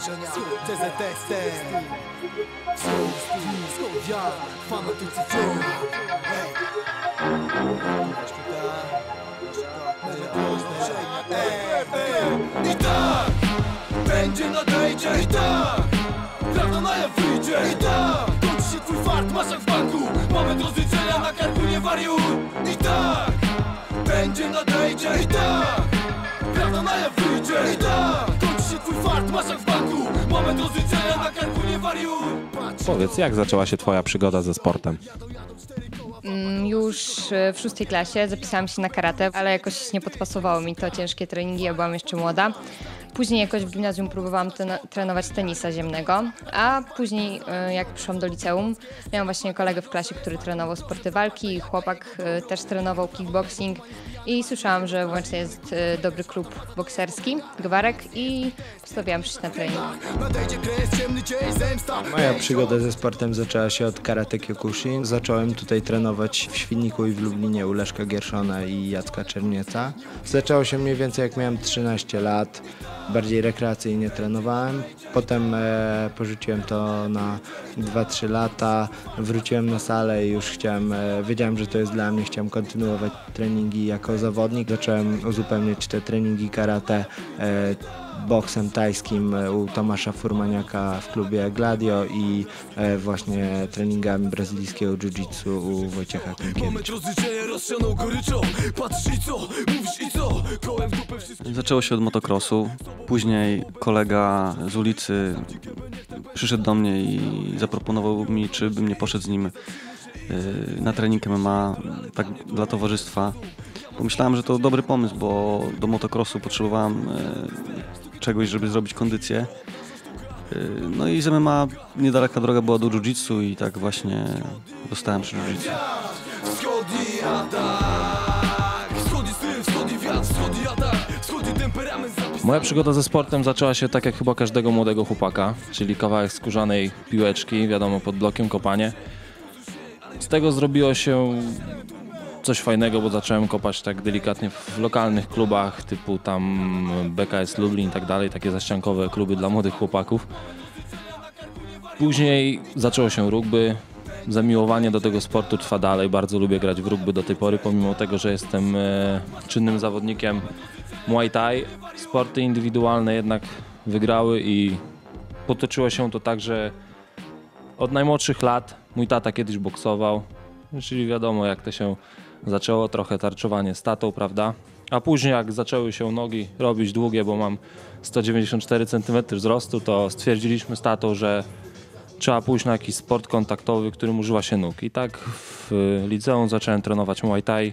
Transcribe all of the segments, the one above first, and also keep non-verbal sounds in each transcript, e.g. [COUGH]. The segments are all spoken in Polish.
rozliczenia TZS Team Skąd ja, fanatycy wciąż Hej I tak będzie nadejdzie I tak. Prawda na jaw wyjdzie. I tak Kończy się twój fart, masz jak w banku. Moment rozliczenia na karku nie wariuj I tak Będzie nadejdzie I tak. Prawda na jaw wyjdzie. I tak masz jak w banku Moment rozliczenia na karku nie wariuj Powiedz, jak zaczęła się twoja przygoda ze sportem? Mm, Już e, w szóstej klasie zapisałam się na karate, ale jakoś nie podpasowało mi to ciężkie treningi, ja byłam jeszcze młoda. Później jakoś w gimnazjum próbowałam ten- trenować tenisa ziemnego, a później e, jak przyszłam do liceum, miałam właśnie kolegę w klasie, który trenował sporty walki, chłopak e, też trenował kickboxing i słyszałam, że w Łęcznej jest e, dobry klub bokserski, Gwarek i postawiłam przyjść na trening. Moja przygoda ze sportem zaczęła się od karate kyokushin. Zacząłem tutaj trenować w Świdniku i w Lublinie u Leszka Gierszona i Jacka Czernieca. Zaczęło się mniej więcej jak miałem 13 lat. Bardziej rekreacyjnie trenowałem. Potem e, porzuciłem to na 2-3 lata. Wróciłem na salę i już chciałem, e, wiedziałem, że to jest dla mnie. Chciałem kontynuować treningi jako zawodnik. Zacząłem uzupełniać te treningi karate e, boksem tajskim e, u Tomasza Furmaniaka w klubie Gladio i e, właśnie treningami brazylijskiego jiu-jitsu u Wojciecha Klimkiewicza. Moment rozliczenia rozsianą goryczą Patrz i co, mówisz i co Kołem w dupę wszystkich Zaczęło się od motocrossu. Później kolega z ulicy przyszedł do mnie i zaproponował mi, czy bym nie poszedł z nim na trening MMA tak dla towarzystwa. Pomyślałem, że to dobry pomysł, bo do motocrossu potrzebowałem y, czegoś, żeby zrobić kondycję. Y, No i z MMA niedaleka droga była do jiu-jitsu i tak właśnie zostałem przy jiu-jitsu. Moja przygoda ze sportem zaczęła się tak jak chyba każdego młodego chłopaka, czyli kawałek skórzanej piłeczki, wiadomo, pod blokiem kopanie. Z tego zrobiło się coś fajnego, bo zacząłem kopać tak delikatnie w lokalnych klubach typu tam BKS Lublin i tak dalej, takie zaściankowe kluby dla młodych chłopaków. Później zaczęło się rugby. Zamiłowanie do tego sportu trwa dalej. Bardzo lubię grać w rugby do tej pory, pomimo tego, że jestem e, czynnym zawodnikiem Muay Thai. Sporty indywidualne jednak wygrały i potoczyło się to tak, że od najmłodszych lat mój tata kiedyś boksował, czyli wiadomo jak to się zaczęło, trochę tarczowanie z tatą, prawda? A później jak zaczęły się nogi robić długie, bo mam 194 cm wzrostu, to stwierdziliśmy z tatą, że trzeba pójść na jakiś sport kontaktowy, którym używa się nóg. I tak w liceum zacząłem trenować Muay Thai.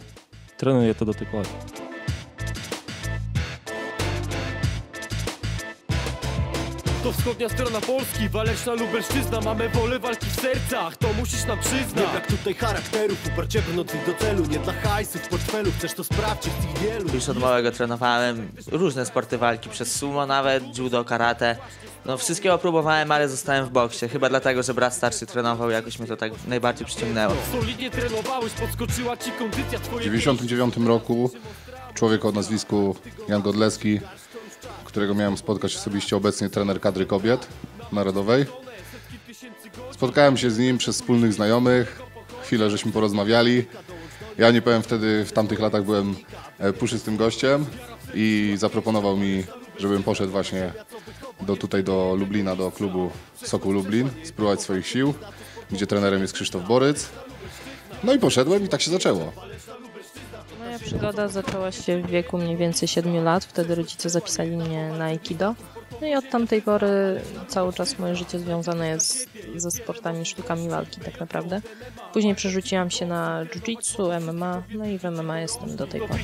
Trenuję to do tej pory. To wschodnia strona Polski, waleczna Lubelszczyzna Mamy wolę walki w sercach, to musisz nam przyznać Nie brak tutaj charakterów, uparcie brnących do celu Nie dla hajsu w portfelu, chcesz to sprawdzić z ich wielu Już od małego trenowałem różne sporty walki, przez sumo nawet, judo, karate. No wszystkiego próbowałem, ale zostałem w boksie. Chyba dlatego, że brat starszy trenował, jakoś mnie to tak najbardziej przyciągnęło. Solidnie trenowałeś, podskoczyła ci kondycja W twoje 1999 roku człowiek o nazwisku Jan Godleski, którego miałem spotkać osobiście, obecnie trener kadry kobiet narodowej. Spotkałem się z nim przez wspólnych znajomych, chwilę żeśmy porozmawiali. Ja nie powiem wtedy, w tamtych latach byłem e, puszystym gościem i zaproponował mi, żebym poszedł właśnie do, tutaj do Lublina, do klubu Sokół Lublin, spróbować swoich sił, gdzie trenerem jest Krzysztof Boryc. No i poszedłem i tak się zaczęło. Przygoda zaczęła się w wieku mniej więcej 7 lat. Wtedy rodzice zapisali mnie na Aikido. No i od tamtej pory cały czas moje życie związane jest ze sportami, sztukami walki tak naprawdę. Później przerzuciłam się na jiu-jitsu, MMA, no i w MMA jestem do tej pory.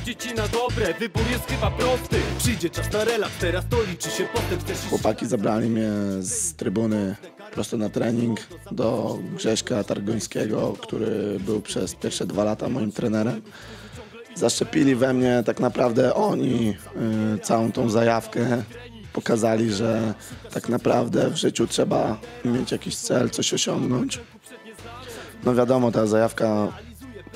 Chłopaki zabrali mnie z trybuny prosto na trening do Grześka Targońskiego, który był przez pierwsze dwa lata moim trenerem. Zaszczepili we mnie tak naprawdę oni y, całą tą zajawkę. Pokazali, że tak naprawdę w życiu trzeba mieć jakiś cel, coś osiągnąć. No wiadomo, ta zajawka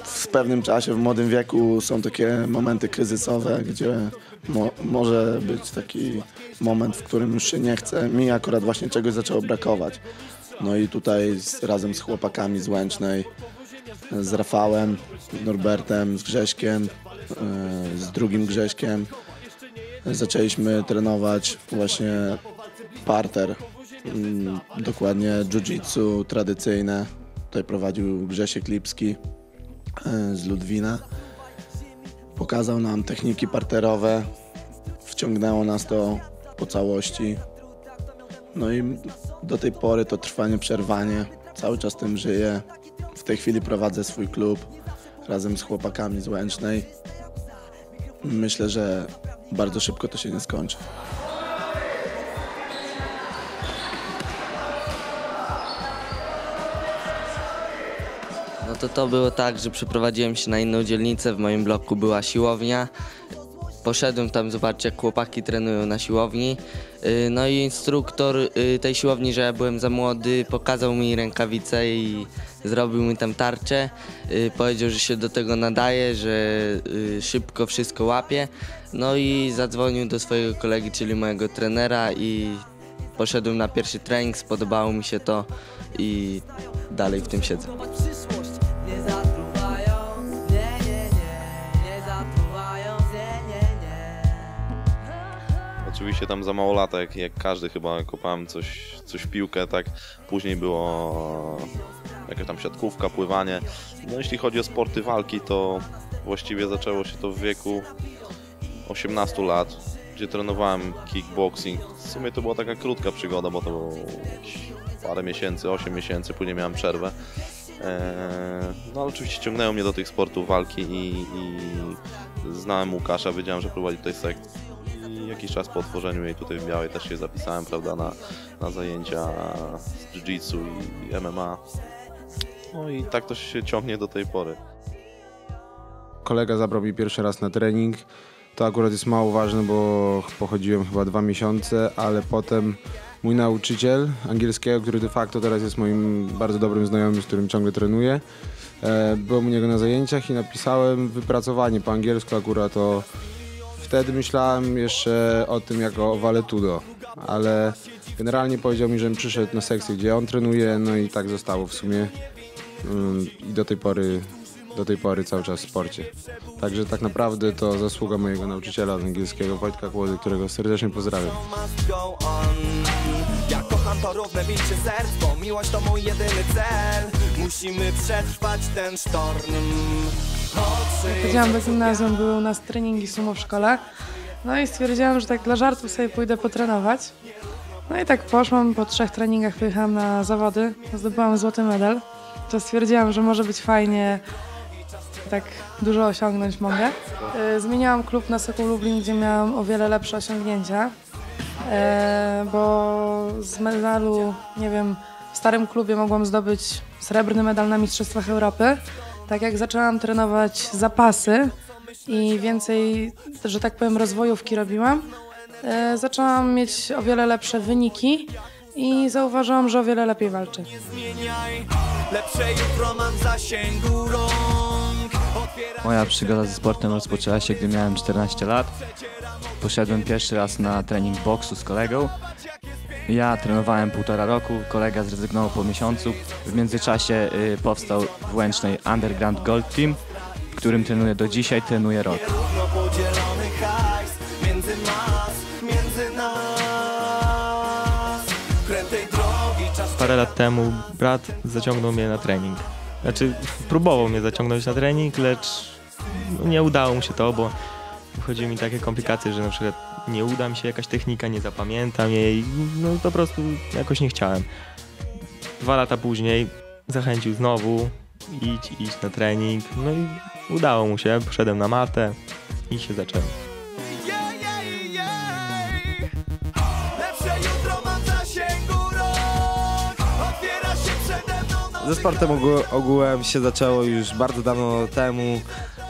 w pewnym czasie, w młodym wieku są takie momenty kryzysowe, gdzie mo może być taki moment, w którym już się nie chce. Mi akurat właśnie czegoś zaczęło brakować. No i tutaj z, razem z chłopakami z Łęcznej, z Rafałem, Norbertem, z Grześkiem, yy, z drugim Grześkiem zaczęliśmy trenować właśnie parter, mm, dokładnie jiu-jitsu tradycyjne. Tutaj prowadził Grzesiek Lipski e, z Ludwina. Pokazał nam techniki parterowe, wciągnęło nas to po całości. No i do tej pory to trwanie, przerwanie. Cały czas tym żyję. Tej chwili prowadzę swój klub razem z chłopakami z Łęcznej. Myślę, że bardzo szybko to się nie skończy. No to to było tak, że przeprowadziłem się na inną dzielnicę, w moim bloku była siłownia. Poszedłem tam zobaczyć jak chłopaki trenują na siłowni. Y, No i instruktor y, tej siłowni, że ja byłem za młody, pokazał mi rękawice i zrobił mi tam tarczę. Y, Powiedział, że się do tego nadaje, że szybko wszystko łapie. No i zadzwonił do swojego kolegi, czyli mojego trenera i poszedłem na pierwszy trening, spodobało mi się to i dalej w tym siedzę. Oczywiście tam za mało lata, jak, każdy chyba kopałem coś, coś w piłkę, tak. Później było jakaś tam siatkówka, pływanie. No jeśli chodzi o sporty walki, to właściwie zaczęło się to w wieku 18 lat, gdzie trenowałem kickboxing. W sumie to była taka krótka przygoda, bo to było parę miesięcy, 8 miesięcy, później miałem przerwę. Eee, No ale oczywiście ciągnęło mnie do tych sportów walki i, i znałem Łukasza, wiedziałem, że prowadzi tutaj sekcję. I jakiś czas po otworzeniu jej tutaj w Białej też się zapisałem, prawda, na, na zajęcia z jiu-jitsu i MMA. No i tak to się ciągnie do tej pory. Kolega zabrał mi pierwszy raz na trening. To akurat jest mało ważne, bo pochodziłem chyba dwa miesiące, ale potem mój nauczyciel angielskiego, który de facto teraz jest moim bardzo dobrym znajomym, z którym ciągle trenuję, e, byłem u niego na zajęciach i napisałem wypracowanie po angielsku akurat o... Wtedy myślałem jeszcze o tym jako o valetudo, ale generalnie powiedział mi, żebym przyszedł na sekcję, gdzie on trenuje, no i tak zostało w sumie. Mm, I do tej pory do tej pory cały czas w sporcie. Także tak naprawdę to zasługa mojego nauczyciela angielskiego, Wojtka Kłody, którego serdecznie pozdrawiam. Ja kocham to równe bicie miłość to mój jedyny cel Musimy przetrwać ten sztorm Oczy Chodziłam do gimnazjum, były u nas treningi sumo w szkole. No i stwierdziłam, że tak dla żartu sobie pójdę potrenować. No i tak poszłam, po trzech treningach pojechałam na zawody, zdobyłam złoty medal. To stwierdziłam, że może być fajnie, tak dużo osiągnąć mogę. Y, Zmieniałam klub na Sokół Lublin, gdzie miałam o wiele lepsze osiągnięcia, E, bo z medalu, nie wiem, w starym klubie mogłam zdobyć srebrny medal na Mistrzostwach Europy. Tak jak zaczęłam trenować zapasy i więcej, że tak powiem, rozwojówki robiłam, e, zaczęłam mieć o wiele lepsze wyniki i zauważyłam, że o wiele lepiej walczę. Moja przygoda ze sportem rozpoczęła się, gdy miałem 14 lat. Poszedłem pierwszy raz na trening boksu z kolegą. Ja trenowałem półtora roku, kolega zrezygnował po miesiącu. W międzyczasie y, powstał w Łęcznej Underground Gold Team, w którym trenuję do dzisiaj, trenuję rok. Parę lat temu brat zaciągnął mnie na trening. Znaczy, próbował mnie zaciągnąć na trening, lecz no, nie udało mu się to, bo chodziły mi takie komplikacje, że na przykład nie uda mi się jakaś technika, nie zapamiętam jej, no po prostu jakoś nie chciałem. Dwa lata później zachęcił znowu, idź, idź na trening, no i udało mu się, poszedłem na matę i się zaczęło. Ze sportem ogół, ogółem się zaczęło już bardzo dawno temu.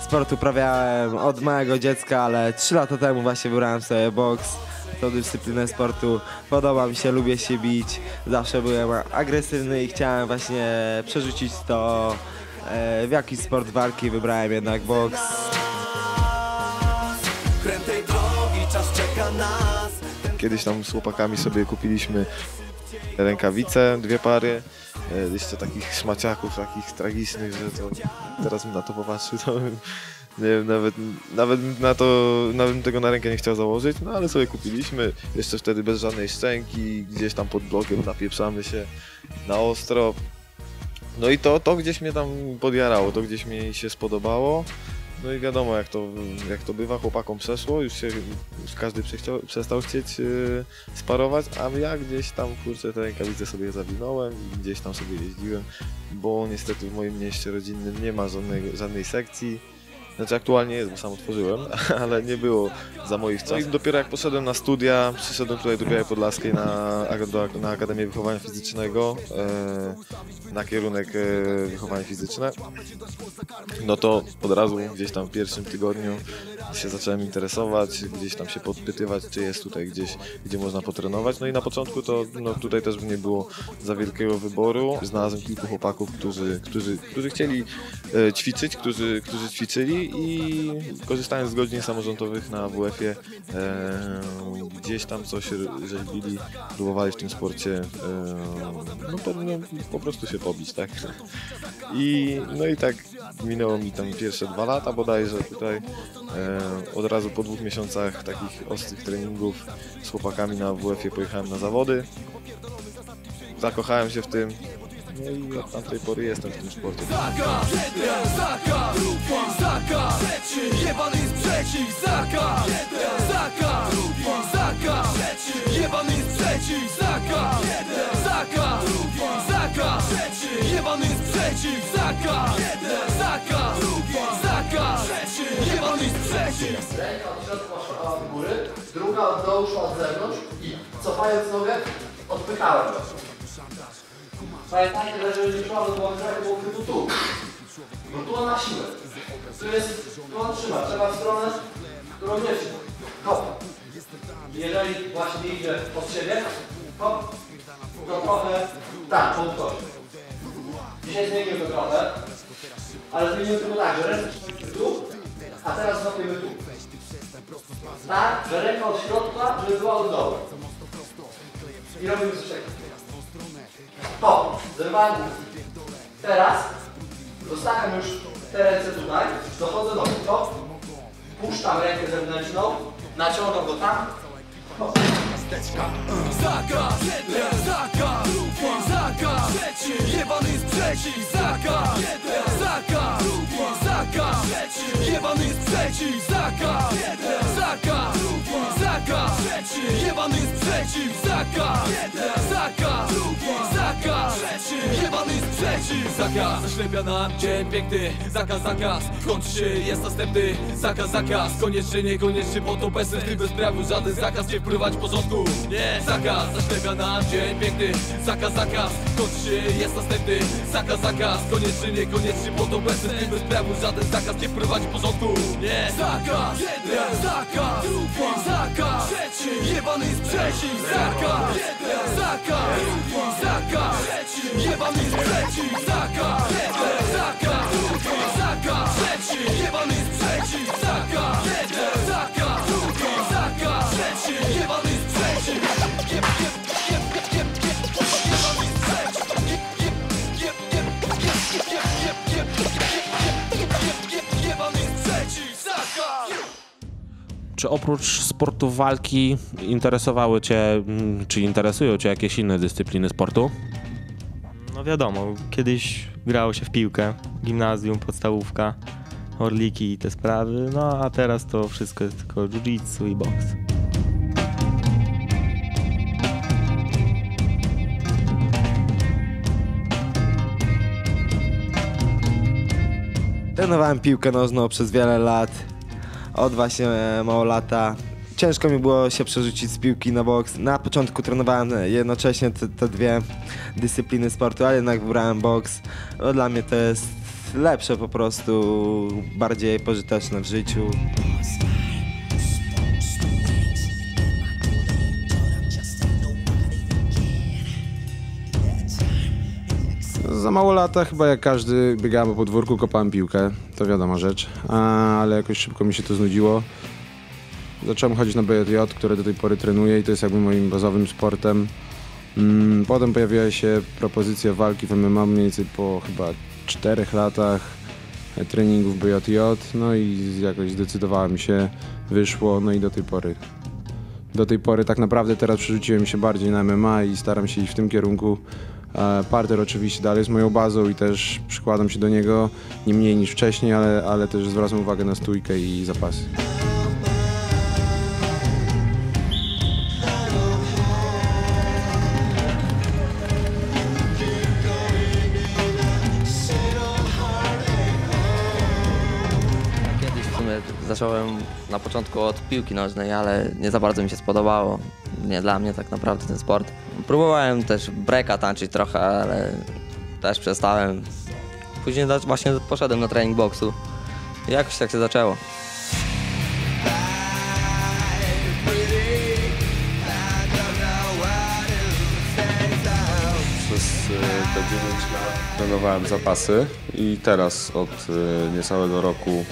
Sport uprawiałem od małego dziecka, ale 3 lata temu właśnie wybrałem sobie boks. Tą dyscyplinę sportu podoba mi się, lubię się bić. Zawsze byłem agresywny i chciałem właśnie przerzucić to e, w jakiś sport walki wybrałem jednak boks. Kręt tej drogi, czas czeka nas Kiedyś tam z chłopakami sobie kupiliśmy rękawice, dwie pary. E, Jeszcze takich szmaciaków, takich tragicznych, że to teraz bym na to popatrzył, to bym, nie wiem, nawet, nawet na to, nawet bym tego na rękę nie chciał założyć, no ale sobie kupiliśmy, jeszcze wtedy bez żadnej szczęki, gdzieś tam pod blokiem napieprzamy się na ostro. No i to, to gdzieś mnie tam podjarało, to gdzieś mi się spodobało. No i wiadomo, jak to, jak to bywa, chłopakom przeszło, już się już każdy przechciał, przestał chcieć yy, sparować, a ja gdzieś tam, kurczę, te rękawice sobie zawinąłem i gdzieś tam sobie jeździłem, bo niestety w moim mieście rodzinnym nie ma żadnej, żadnej sekcji. Znaczy aktualnie jest, bo sam otworzyłem, [LAUGHS] ale nie było za moich czasów. No dopiero jak poszedłem na studia, przyszedłem tutaj do Białej Podlaskiej na, na Akademię Wychowania Fizycznego, e, na kierunek e, wychowanie fizyczne, no to od razu gdzieś tam w pierwszym tygodniu się zacząłem interesować, gdzieś tam się podpytywać, czy jest tutaj gdzieś, gdzie można potrenować. No i na początku to no, tutaj też nie było za wielkiego wyboru. Znalazłem kilku chłopaków, którzy, którzy, którzy chcieli e, ćwiczyć, którzy, którzy ćwiczyli i korzystając z godzin samorządowych na WF-ie e, gdzieś tam coś rzeźbili, próbowali w tym sporcie e, no, po, no, po prostu się pobić, tak? I no i tak minęło mi tam pierwsze dwa lata bodajże tutaj. E, od razu po dwóch miesiącach takich ostrych treningów z chłopakami na WF-ie pojechałem na zawody. Zakochałem się w tym. No i od tamtej pory jestem w tym sporcie. Jest przeciw, zaka, jeden, zaka, drugi, zaka, trzeci Jebany jest przeciw, zaka, jeden, zaka, drugi, zaka, trzeci Jebany jest przeciw, zaka, jeden, zaka, drugi, zaka, trzeci Jebany jest przeciw. Ręka od środka szła od góry, druga od dołu szła od zewnątrz i cofając nogę, odpychałem go. Pamiętajcie, że jeżeli szła do głowy, to było tu. Bo tu on ma siłę. Tu jest, on trzyma, trzeba w stronę, którą nie trzyma. Hop. Jeżeli właśnie idzie od siebie, hop, to trochę, tak, utosie. Dzisiaj zmieniłem to trochę, ale zmieniłem tylko tak, że ręce tu, a teraz złapiemy tu. Tak, że ręka od środka, żeby była od dołu. I robimy coś takiego. To, zerwałem. Teraz zostawiam już te ręce tutaj, dochodzę do to, puszczam rękę zewnętrzną, naciągam go tam, hop. Zaka, jeden, zaka, drugi, zaka, trzeci Jebany jest przeciw, zaka, jeden, zaka, drugi, zaka, trzeci Jebany jest przeciw, zaka, jeden, zaka, drugi, zaka, trzeci Jebany jest przeciw, zaka, jeden, zaka, drugi, zaka, trzeci Jebany jest przeciw, zaka Zaślepia nam dzień piękny, zakaz, zakaz. Kończy się, jest następny, zakaz, zakaz. Koniecznie, niekoniecznie, bo to bez sensu Bez prawu żaden zakaz. Nie wpływać porządku. Nie, zakaz, zaślepia nam dzień piękny Zakaz, zakaz, kończy się, jest następny Zakaz, zakaz, koniecznie, niekoniecznie Bo to bez sensu bez prawu żaden zakaz nie w porządku Nie, zakaz, jeden, zakaz. Drugi, zakaz, trzeci. Jebany jest przeciw, zakaz. Jeden, zakaz, drugi, zakaz. Trzeci, jebany jest przeciw, zakaz. Jeden, zakaz, drugi, zakaz. Trzeci, jebany jest przeciw, zakaz. Jeden, zakaz, drugi, zakaz. Trzeci, jebany jest przeciw Czy oprócz sportu walki interesowały Cię, mm, czy interesują Cię jakieś inne dyscypliny sportu? No wiadomo, kiedyś grało się w piłkę, gimnazjum, podstawówka, orliki i te sprawy, no a teraz to wszystko jest tylko jiu-jitsu i boks. Trenowałem piłkę nożną przez wiele lat, od właśnie e, mało lata. Ciężko mi było się przerzucić z piłki na boks. Na początku trenowałem jednocześnie te, te dwie dyscypliny sportu, ale jednak wybrałem boks. No, dla mnie to jest lepsze po prostu, bardziej pożyteczne w życiu. Za mało lata, chyba jak każdy biegałem po podwórku, kopałem piłkę, to wiadoma rzecz, ale jakoś szybko mi się to znudziło. Zacząłem chodzić na BJJ, które do tej pory trenuję i to jest jakby moim bazowym sportem. Mm, Potem pojawiła się propozycja walki w MMA mniej więcej po chyba czterech latach treningów BJJ, no i jakoś zdecydowałem się, wyszło, no i do tej pory. Do tej pory tak naprawdę teraz przerzuciłem się bardziej na MMA i staram się iść w tym kierunku. Parter oczywiście dalej jest moją bazą i też przykładam się do niego nie mniej niż wcześniej, ale, ale też zwracam uwagę na stójkę i zapasy. Zacząłem na początku od piłki nożnej, ale nie za bardzo mi się spodobało. Nie dla mnie tak naprawdę ten sport. Próbowałem też breaka tańczyć trochę, ale też przestałem. Później właśnie poszedłem na trening boksu. Jakoś tak się zaczęło. Przez e, te 9 lat trenowałem zapasy i teraz od e, niecałego roku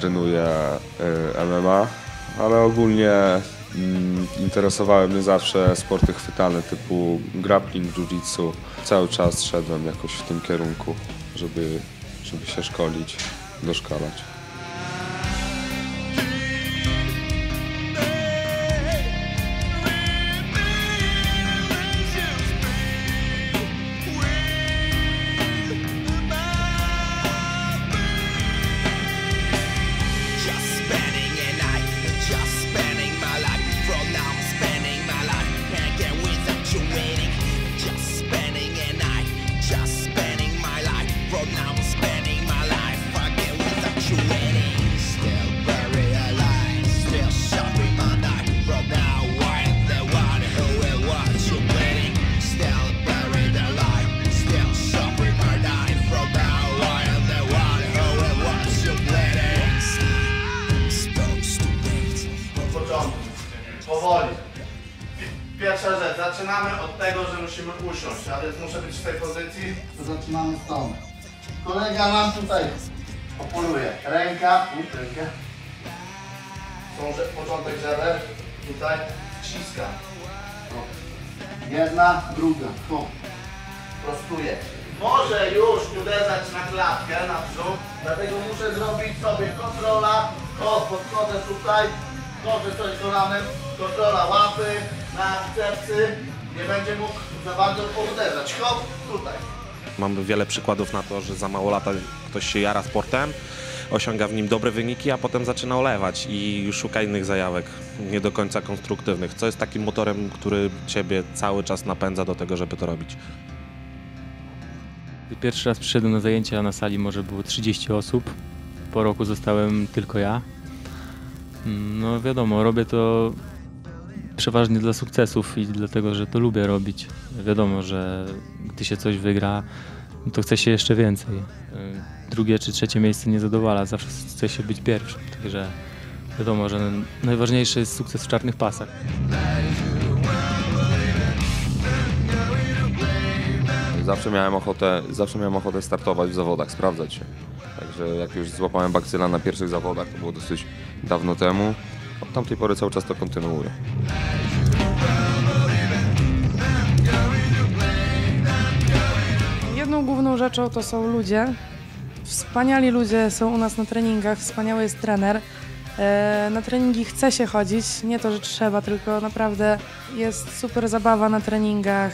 trenuję e, MMA, ale ogólnie mm, interesowały mnie zawsze sporty chwytalne typu grappling, jiu-jitsu. Cały czas szedłem jakoś w tym kierunku, żeby, żeby się szkolić, doszkalać. Zaczynamy stąd. Kolega nam tutaj opoluje. Ręka, pójdź rękę. Są początek żeber. Tutaj ściska. Jedna, druga. O. Prostuję. Może już uderzać na klatkę, na przód, dlatego muszę zrobić sobie kontrola, o, podchodzę tutaj, chodzę coś kolanem, kontrola łapy, na bicepsy, nie będzie mógł za bardzo uderzać. Hop, tutaj. Mamy wiele przykładów na to, że za mało lata ktoś się jara sportem, osiąga w nim dobre wyniki, a potem zaczyna olewać i szuka innych zajawek, nie do końca konstruktywnych. Co jest takim motorem, który ciebie cały czas napędza do tego, żeby to robić? Pierwszy raz przyszedłem na zajęcia, na sali może było 30 osób. Po roku zostałem tylko ja. Mm, No wiadomo, robię to przeważnie dla sukcesów i dlatego, że to lubię robić. Wiadomo, że gdy się coś wygra, no to chce się jeszcze więcej. Y, Drugie czy trzecie miejsce nie zadowala, zawsze chce się być pierwszym. Także wiadomo, że najważniejszy jest sukces w czarnych pasach. Zawsze miałem ochotę, zawsze miałem ochotę startować w zawodach, sprawdzać się. Także jak już złapałem bakcyla na pierwszych zawodach, to było dosyć dawno temu. Od tamtej pory cały czas to kontynuuję. Jedną główną rzeczą to są ludzie. Wspaniali ludzie są u nas na treningach, wspaniały jest trener. E, Na treningi chce się chodzić, nie to, że trzeba, tylko naprawdę jest super zabawa na treningach,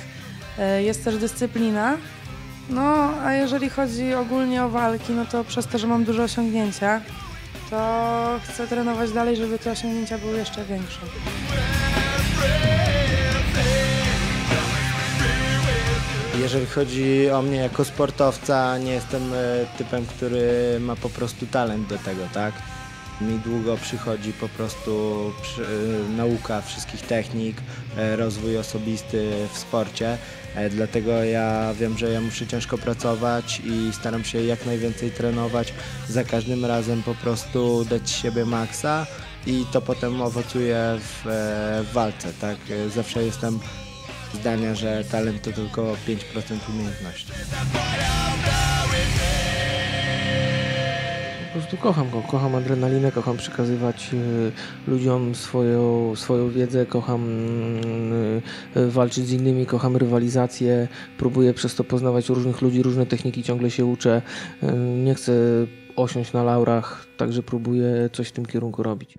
e, jest też dyscyplina. No, a jeżeli chodzi ogólnie o walki, no to przez to, że mam duże osiągnięcia, to chcę trenować dalej, żeby te osiągnięcia były jeszcze większe. Jeżeli chodzi o mnie jako sportowca, nie jestem e, typem, który ma po prostu talent do tego, tak? Mi długo przychodzi po prostu przy, e, nauka wszystkich technik, e, rozwój osobisty w sporcie. E, Dlatego ja wiem, że ja muszę ciężko pracować i staram się jak najwięcej trenować. Za każdym razem po prostu dać siebie maksa i to potem owocuje w, w walce, tak? Zawsze jestem zdania, że talent to tylko 5% umiejętności. Po prostu kocham go, kocham adrenalinę, kocham przekazywać e, ludziom swoją, swoją wiedzę, kocham e, walczyć z innymi, kocham rywalizację, próbuję przez to poznawać różnych ludzi, różne techniki, ciągle się uczę. E, Nie chcę osiąść na laurach, także próbuję coś w tym kierunku robić.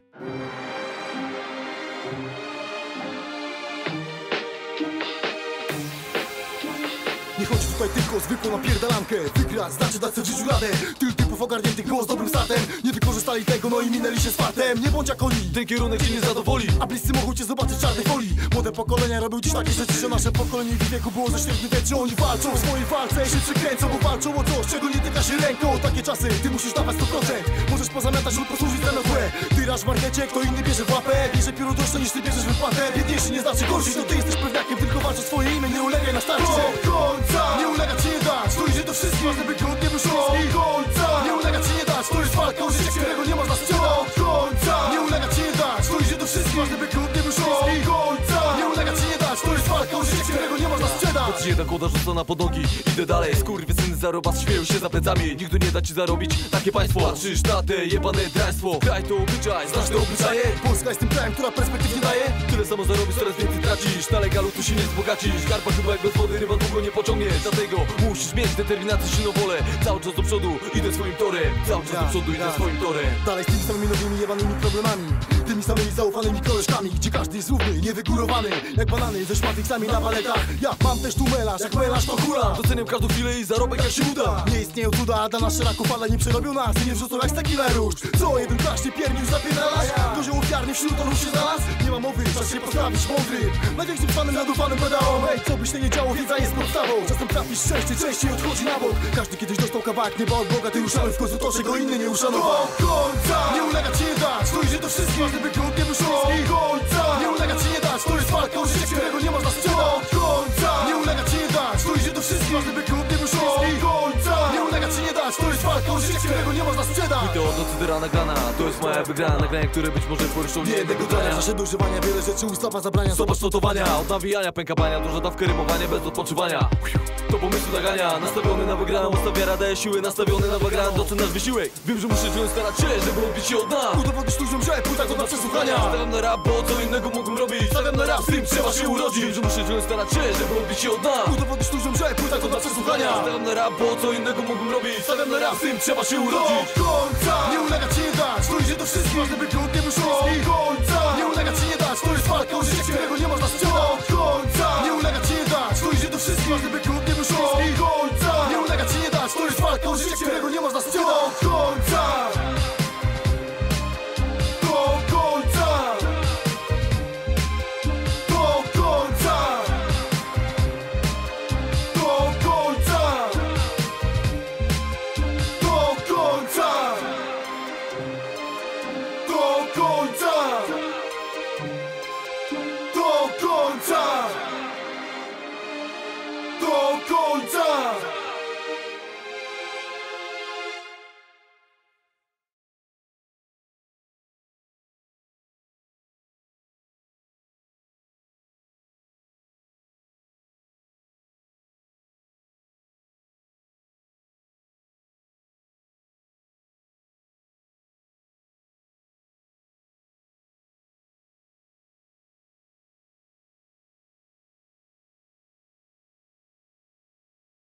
Nie chodzi tutaj tylko o zwykłą napierdalankę. Wygrać znaczy dać sobie życiu radę. Tyl typów ogarniętych było z dobrym startem. Nie wykorzystali tego, no i minęli się z fartem Nie bądź jak oni, ten kierunek cię nie zadowoli. A bliscy mogą cię zobaczyć czarnej folii. Młode pokolenia robią dziś takie rzeczy, że nasze pokolenie w wieku było ze świetnym wiecie. Oni walczą w swojej walce się przykręcą Bo walczą o coś, czego nie tyka się ręką. Takie czasy, ty musisz dawać 100% Możesz pozamiatać lub posłużyć za złe. Ty rasz w markecie, kto inny bierze w łapę. Bierze pióro droższe niż ty bierzesz wypłatę. Biedniejszy nie znaczy gorszy, to ty jesteś pewniakiem Tylko walcz o swoje imię, nie walka o życie, jeden koda rzucona pod nogi Idę dalej, skurwysyny zarobas śmieją się za plecami. Nigdy nie da ci zarobić takie państwo. Patrzysz na te jebane draństwo. Kraj to obyczaj, znasz te obyczaje. Polska jest tym krajem, która perspektyw nie daje. Tyle samo zarobisz, coraz więcej tracisz. Na legalu tu się nie wzbogacisz. Karpa chyba jak bez wody ryba długo nie pociągniesz Dlatego musisz mieć determinację, silną wolę. Cały czas do przodu, idę swoim torem. Cały czas do przodu, idę swoim torem. Dalej z tymi samymi nowymi jebanymi problemami. Tymi samymi zaufanymi koleżkami Gdzie każdy jest równy, niewygórowany. Jak banany ze szmatykami na baletach Ja mam też tu melarz, jak melarz to hula. Doceniam każdą chwilę i zarobek jak się uda. Nie istnieją cuda, a dla nas szeraków ale nie przerobią nas. I nie wrzucą jak tequila róż Co, jeden klaśnie pierni już zapierdalasz? Kozioł ofiarny wśród torów się znalazł? Nie ma mowy, czas się postawić mądry. Największym fanem nadufanym pedałom Ej, co by się nie działo, wiedza jest podstawą Czasem trafisz szczęście, częściej odchodzi na bok. Każdy kiedyś dostał kawałek nieba od Boga. Ty ruszamy w końcu to, czego inny nie uszanował. Do końca, nie ulegać ci nie dać. To idzie do wszystkich, ważny by grunt nie szorstki Do końca, nie ulegać ci nie dać To jest walka o życie, którego nie można sprzedać. Końca, nie ulegać ci nie dać. To idzie do wszystkich, ważny by grunt nie był Do końca, nie ulegać ci nie dać. To jest walka o życie, którego nie można sprzedać. Wideo od nocy do rana grana To jest moja wygrana. Nagranie, które być może poruszą Nie jednego że do używania wiele rzeczy ustawa zabrania. Zobacz notowania, od nawijania, pęka bania Duża dawka rymowania bez odpoczywania To pomysł nagania, nastawiony na wygraną Ustawia radę siły, nastawiony na wygraną. Docen nasz wysiłek, wiem, że muszę wziąć starać się Żeby odbić się od nas. Udowodnisz ludziom, że płyta to dla przesłuchania. Stawiam na rap, bo co innego mógłbym robić. Stawiam na rap, z tym trzeba się urodzić. Wiem, że muszę wziąć starać się, żeby odbić się od nas. Udowodnisz ludziom, że płyta to dla przesłuchania. Stawiam na rap, bo co innego mógłbym robić. Stawiam na rap, z tym trzeba się urodzić. Do końca, nie ulegać ci nie dać To idzie do wszystkich, ważny grunt nie szorstki Do końca, nie ulegać ci nie dać To jest walka o życie, którego nie można sprzedać. Do końca, nie ulegać ci nie dać To idzie do wszystkich, ważny duszą ich ojca Nie ulegać ci nie dać, to jest walka o życie, którego nie można sprzedać końca.